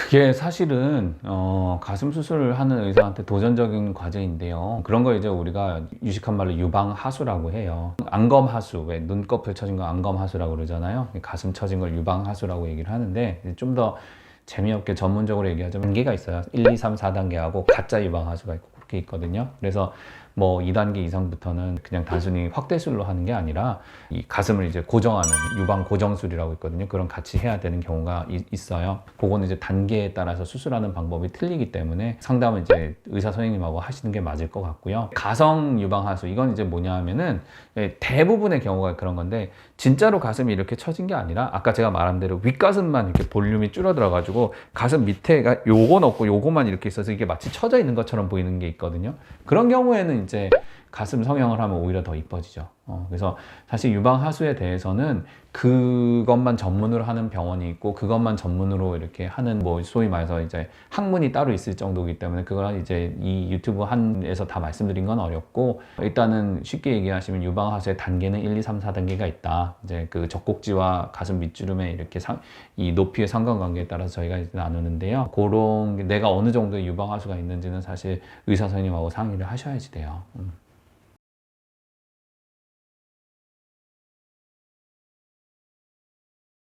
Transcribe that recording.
그게 사실은 어, 가슴 수술을 하는 의사한테 도전적인 과제인데요. 그런 거 이제 우리가 유식한 말로 유방 하수라고 해요. 안검 하수, 왜 눈꺼풀 처진 거 안검 하수라고 그러잖아요. 가슴 처진 걸 유방 하수라고 얘기를 하는데 좀 더 재미없게 전문적으로 얘기하자면 단계가 있어요. 1, 2, 3, 4단계하고 가짜 유방 하수가 있고 그렇게 있거든요. 그래서 뭐 2단계 이상부터는 그냥 단순히 확대술로 하는 게 아니라 이 가슴을 이제 고정하는 유방 고정술이라고 있거든요. 그런 같이 해야 되는 경우가 이- 있어요. 그거는 이제 단계에 따라서 수술하는 방법이 틀리기 때문에 상담은 이제 의사 선생님하고 하시는 게 맞을 것 같고요. 가성 유방 하수 이건 이제 뭐냐 하면은 예, 대부분의 경우가 그런 건데 진짜로 가슴이 이렇게 처진 게 아니라 아까 제가 말한 대로 윗가슴만 이렇게 볼륨이 줄어들어 가지고 가슴 밑에가 요건 없고 요거만 이렇게 있어서 이게 마치 처져 있는 것처럼 보이는 게 있거든요. 그런 경우에는 이제 가슴 성형을 하면 오히려 더 이뻐지죠. 어, 그래서 사실 유방 하수에 대해서는 그것만 전문으로 하는 병원이 있고 그것만 전문으로 이렇게 하는 뭐 소위 말해서 이제 학문이 따로 있을 정도이기 때문에 그걸 이제 이 유튜브 한에서 다 말씀드린 건 어렵고 일단은 쉽게 얘기하시면 유방 하수의 단계는 1, 2, 3, 4단계가 있다. 이제 그 젖꼭지와 가슴 밑주름의 이렇게 상, 이 높이의 상관관계에 따라서 저희가 이제 나누는데요. 그런 게 내가 어느 정도의 유방 하수가 있는지는 사실 의사 선생님하고 상의를 하셔야지 돼요. 음.